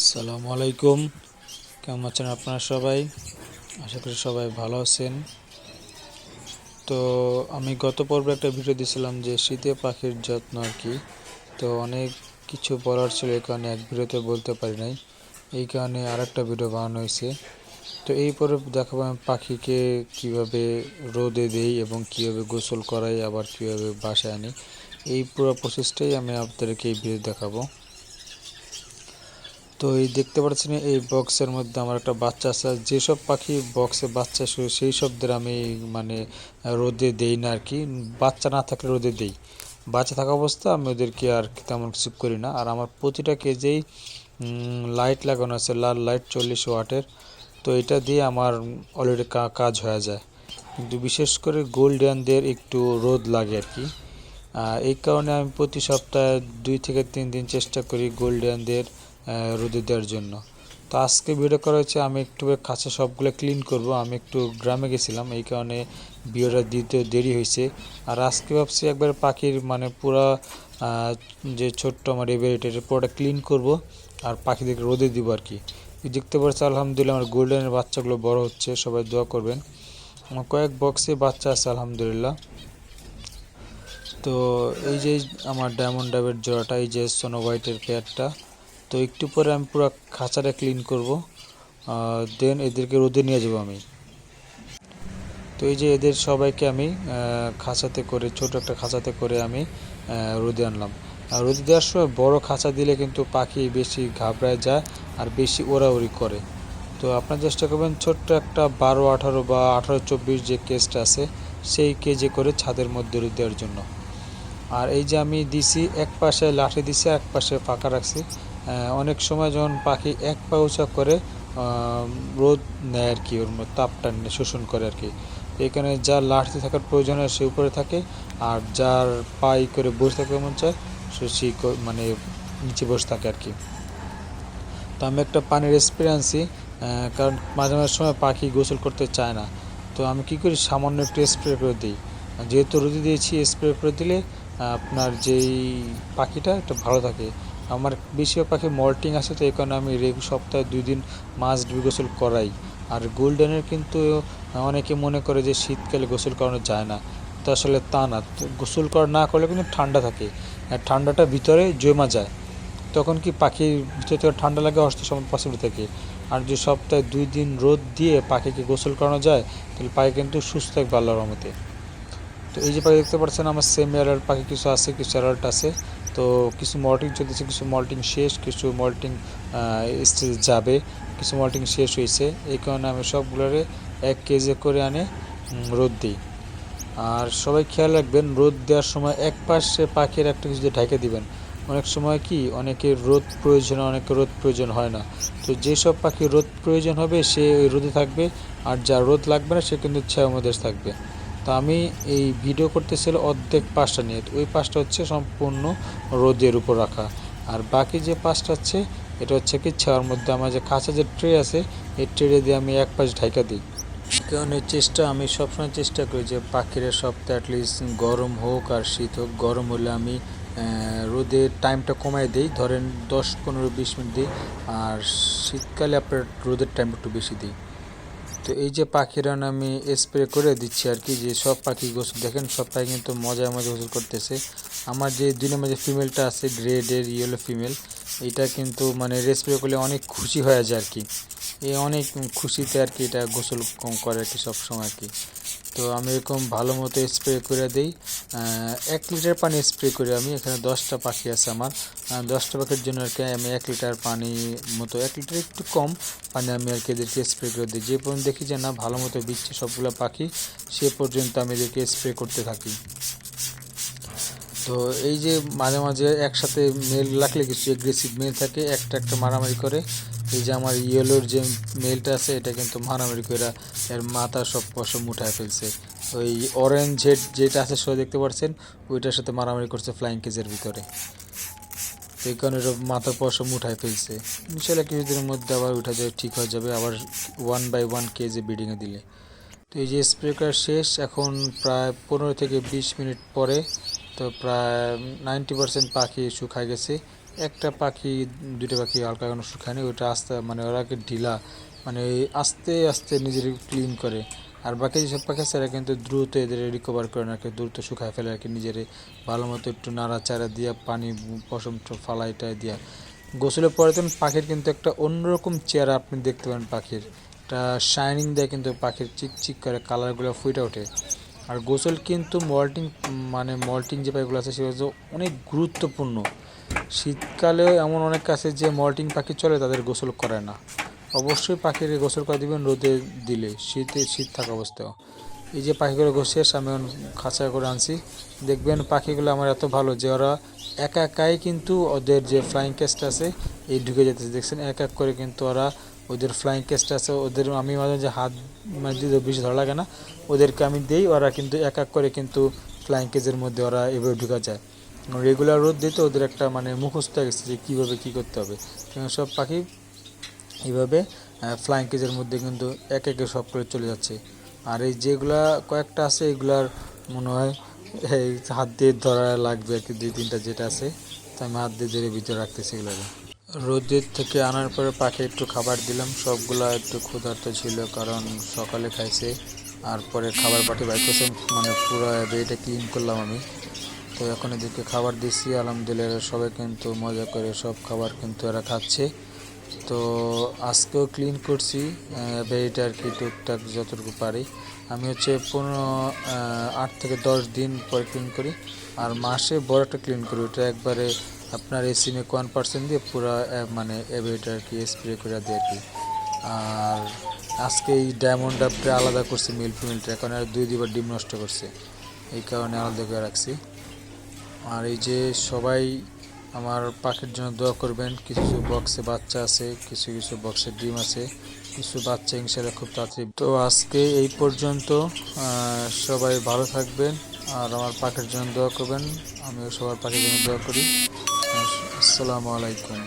আসসালামু আলাইকুম। কেমন আছেন আপনারা সবাই? আশা করি সবাই ভালো আছেন। তো আমি গত পর্বে একটা ভিডিও দিয়েছিলাম যে শীতে পাখির যত্ন আর কি। তো অনেক কিছু বলার ছিল, এই কারণে এক ভিডিওতে বলতে পারি নাই। এই কারণে আর একটা ভিডিও বানানো হয়েছে। তো এই পরে দেখাবো আমি পাখিকে কীভাবে রোদে দেই এবং কীভাবে গোসল করাই, আবার কীভাবে বাসায় আনি। এই পুরো প্রসেসটাই আমি আপনাদেরকে এই ভিডিও দেখাবো। তো এই দেখতে পাচ্ছেন, এই বক্সের মধ্যে আমার একটা বাচ্চা আছে। যেসব পাখি বক্সে বাচ্চা শুয়ে সেই সবদের আমি মানে রোদে দেই না আর কি বাচ্চা না থাকলে রোদে দেই। বাচ্চা থাকা অবস্থা, আমি ওদেরকে আর তেমন কিছু করি না। আর আমার প্রতিটা কেজেই লাইট লাগানো আছে, লাল লাইট চল্লিশ ওয়াটের। তো এটা দিয়ে আমার অলরেডি কাজ হয়ে যায়। কিন্তু বিশেষ করে গোল্ডেনদের একটু রোদ লাগে আর কি এই কারণে আমি প্রতি সপ্তাহে দুই থেকে তিন দিন চেষ্টা করি গোল্ডেনদের রোদে দেওয়ার জন্য। তো আজকে ভিডিও করা হচ্ছে আমি একটু কাছে সবগুলো ক্লিন করব। আমি একটু গ্রামে গেছিলাম, এই কারণে ভিডিওটা দিতে দেরি হয়েছে। আর আজকে ভাবছি একবার পাখির মানে পুরো যে ছোট্ট আমার এভারেট এটা পুরোটা ক্লিন করব আর পাখিদেরকে রোদে দিব আর কি। দেখতে পাচ্ছি আলহামদুলিল্লাহ আমার গোল্ডেনের বাচ্চাগুলো বড় হচ্ছে, সবাই দোয়া করবেন। আমার কয়েক বক্সে বাচ্চা আছে, আলহামদুলিল্লাহ। তো এই যে আমার ডায়মন্ড ডাবের জোড়াটা, এই যে সোনো হোয়াইটের পেয়ারটা তো একটু পরে আমি পুরো খাঁচাটা ক্লিন করব দেন এদেরকে রোদে নিয়ে যাব আমি। তো এই যে এদের সবাইকে আমি খাঁচাতে করে, ছোট একটা খাঁচাতে করে আমি রোদে আনলাম। আর রোদে দেওয়ার সময় বড় খাঁচা দিলে কিন্তু পাখি বেশি ঘাবড়ায় যায় আর বেশি ওড়াউড়ি করে। তো আপনার চেষ্টা করবেন ছোট্ট একটা বারো, আঠারো বা আঠারো, চব্বিশ যে কেসটা আছে, সেই কেজে করে ছাদের মধ্যে রোদ দেওয়ার জন্য। আর এই যে আমি দিছি, এক পাশে লাঠি দিছি এক পাশে ফাঁকা রাখছি। অনেক সময় যখন পাখি এক পা উঁচা করে রোদ নেয় আর কি, ওর তাপটা শোষণ করে আর কি। এখানে যার লাঠতে থাকার প্রয়োজন হয় সে উপরে থাকে, আর যার পাই করে বসে থাকে মন চায়, সে মানে নিচে বসে থাকে আর কি। তো আমি একটা পানির স্প্রে আনছি কারণ মাঝে মাঝে সময় পাখি গোসল করতে চায় না। তো আমি কি করি, সামান্য একটু স্প্রে করে দিই। যেহেতু রোদে দিয়েছি স্প্রে করে দিলে আপনার যেই পাখিটা একটা ভালো থাকে। আমার বেশিরভাগ পাখি মল্টিং আছে, তো এই কারণে আমি রেগু সপ্তাহে দুই দিন মাছ ডুবি গোসল করাই। আর গোল্ডেনের কিন্তু অনেকে মনে করে যে শীতকালে গোসল করানো যায় না। তো আসলে তা না। গোসল করা না করলে কিন্তু ঠান্ডা থাকে। আর ঠান্ডাটা ভিতরে জমা যায়। তখন কি পাখির ভিতর থেকে ঠান্ডা লাগে অস্ত সময় পসিবল থাকে। আর যে সপ্তাহে দুই দিন রোদ দিয়ে পাখিকে গোসল করানো যায়, তাহলে পাখি কিন্তু সুস্থ থাকবে আল্লাহর রহমতে। তো এই যে পাখি দেখতে পাচ্ছেন, আমার সেম এয়ার পাখি কিছু আছে, কিছু অ্যাডাল্ট আছে। তো কিছু মল্টিং চলতেছে, কিছু মল্টিং শেষ, কিছু মল্টিং স্টেজ যাবে, কিছু মল্টিং শেষ হয়েছে। এই কারণে আমি সবগুলোরে এক কেজি করে আনে রোদ দিই। আর সবাই খেয়াল রাখবেন, রোদ দেওয়ার সময় এক পাশে পাখির একটা কিছু ঢেকে দিবেন। অনেক সময় কি, অনেকে রোদ প্রয়োজন অনেকের রোদ প্রয়োজন হয় না। তো যেসব পাখি রোদ প্রয়োজন হবে, সে ওই রোদে থাকবে, আর যা রোদ লাগবে না, সে কিন্তু ছায়া মধ্যে থাকবে। তা আমি এই ভিডিও করতেছিল অর্ধেক পাশটা নিয়ে। ওই পাশটা হচ্ছে সম্পূর্ণ রোদের উপর রাখা। আর বাকি যে পাশটা হচ্ছে এটা হচ্ছে কি ছাওয়ার মধ্যে আমার যে কাঁচা যে ট্রে আছে, এই ট্রে দিয়ে আমি এক পাশ ঢাকা দিই। কারণ এই চেষ্টা, আমি সবসময় চেষ্টা করি যে পাখিরা সপ্তাহে অ্যাটলিস্ট গরম হোক আর শীত হোক, গরম হলে আমি রোদের টাইমটা কমাই দিই। ধরেন দশ, পনেরো, বিশ মিনিট দিই, আর শীতকালে আপনার রোদের টাইম একটু বেশি দিই। তো এই যে পাখিরা আমি স্প্রে করে দিচ্ছি আর কি, যে সব পাখি গোসল, দেখেন সব পাখি কিন্তু মজায় মজা গোসল করতেছে। আমার যে দুই নম্বর যে ফিমেলটা আছে গ্রেডের ইয়েলো ফিমেল এটা কিন্তু মানে স্প্রে করলে অনেক খুশি হয়ে যায় আর কি। এ অনেক খুশিতে আর কি এটা গোসল করে আর কি সবসময় আর কি। তো আমি এরকম ভালো মতো স্প্রে করে দিই। এক লিটার পানি স্প্রে করি আমি, এখানে দশটা পাখি আছে আমার। দশটা পাখির জন্য আর কি আমি এক লিটার পানি মতো, এক লিটার একটু কম পানি আমি আর কি এদেরকে স্প্রে করে দিই। যে পর্যন্ত দেখি যে না, ভালো মতো দিচ্ছে সবগুলো পাখি, সে পর্যন্ত আমি এদেরকে স্প্রে করতে থাকি। তো এই যে মাঝে মাঝে একসাথে মেল লাগলে কিছু এগ্রেসিভ মেল থাকে, একটা একটা মারামারি করে। এই যে আমার ইয়েলোর যে মেলটা আছে, এটা কিন্তু মারামারি করে এর মাথা সব পশম উঠায় ফেলছে। ওই অরেঞ্জ হেড যেটা আছে সে দেখতে পাচ্ছেন ওইটার সাথে মারামারি করছে ফ্লাইং কেজের ভিতরে। এই কারণে মাথা পশম উঠায় ফেলছে। ইনশাল্লাহ কিছুদিনের মধ্যে আবার উঠা যাবে ঠিক হয়ে যাবে। আবার ওয়ান বাই ওয়ান কেজি বিডিংয়ে দিলে। তো এই যে স্প্রে করা শেষ, এখন প্রায় পনেরো থেকে বিশ মিনিট পরে তো প্রায় নাইনটি পার্সেন্ট পাখি শুকায় গেছে। একটা পাখি দুটো পাখি হালকা কোনো শুকায়নি ওটা আস্তে মানে ওরাকে ঢিলা মানে আস্তে আস্তে নিজের ক্লিন করে। আর বাকি যেসব পাখি আছে, এরা কিন্তু দ্রুত এদের রিকভার করে না দ্রুত শুকায় ফেলে আর কি নিজের ভালো মতো একটু নাড়াচাড়া দিয়া, পানি, পশম ফালাইটা দিয়া। গোসলের পরে তো পাখির কিন্তু একটা অন্যরকম চেহারা আপনি দেখতে পারেন পাখির। একটা শাইনিং দেয় কিন্তু পাখির চিক চিক করে কালারগুলো ফুটে ওঠে। আর গোসল কিন্তু মল্টিং মানে মল্টিং যে পাখিগুলো আছে, সেগুলো অনেক গুরুত্বপূর্ণ। শীতকালেও এমন অনেক আছে যে মল্টিং পাখি চলে, তাদের গোসল করে না। অবশ্যই পাখির গোসল করে দিবেন রোদে দিলে, শীতে শীত থাকা অবস্থায়। এই যে পাখিগুলো ঘষে আমি খাঁচা করে আনছি। দেখবেন পাখিগুলো আমার এত ভালো যে ওরা একা একাই কিন্তু ওদের যে ফ্লাইং কেসটা আছে, এই ঢুকে যেতেছে। দেখছেন, এক এক করে কিন্তু ওরা ওদের ফ্লাইং কেসটা আছে, ওদের আমি মাঝে মাঝে হাত মানে দিতে বেশি ধরা লাগে না, ওদেরকে আমি দিই, ওরা কিন্তু এক এক করে কিন্তু ফ্লাইং কেজের মধ্যে ওরা এভাবে ঢুকা যায়। রেগুলার রোদ দিতে ওদের একটা মানে মুখস্থ গেছে যে কীভাবে কী করতে হবে। সব পাখি এইভাবে ফ্লাইং কেজের মধ্যে কিন্তু এক একে সব করে চলে যাচ্ছে। আর এই যেগুলা কয়েকটা আছে, এগুলার মনে হয়, এই হাত দিয়ে ধরা লাগবে আর কি, দুই তিনটা যেটা আছে, তো আমি হাত দিয়ে ধরে ভিতরে রাখতেছি এগুলোকে। রোদের থেকে আনার পরে পাখি একটু খাবার দিলাম, সবগুলা একটু ক্ষুধার্ত ছিল কারণ সকালে খাইছে, আর পরে খাবার পাঠি বাইর মানে পুরো বেটা ক্লিন করলাম আমি। তো এখন এদিকে খাবার দিচ্ছি আলহামদুলিল্লাহ সবাই কিন্তু মজা করে সব খাবার কিন্তু এরা খাচ্ছে। তো আজকেও ক্লিন করছি বেড়িটা আর কি টুকটাক যতটুকু পারি। আমি হচ্ছে পনেরো আট থেকে দশ দিন পরে ক্লিন করি, আর মাসে বড় একটা ক্লিন করি। ওটা একবারে আপনার এই সিমে ওয়ান পার্সেন্ট দিয়ে পুরো মানে এবেটা আর কি স্প্রে করে দিই আর কি। আর আজকে এই ডায়মন্ড আপটা আলাদা করছি মিল ফিমেলটা, এখন আর দুই দুবার ডিম নষ্ট করছে। এই কারণে আলাদা করে রাখছি। আর এই যে সবাই আমার পাখির জন্য দোয়া করবেন, কিছু কিছু বক্সে বাচ্চা আছে, কিছু কিছু বক্সে ডিম আছে, কিছু বাচ্চা ইনশাল্লাহ খুব তাড়াতাড়ি তো আজকে এই পর্যন্ত সবাই ভালো থাকবেন আর আমার পাখির জন্য দোয়া করবেন, আমিও সবার পাখির জন্য দোয়া করি। আসসালামু আলাইকুম।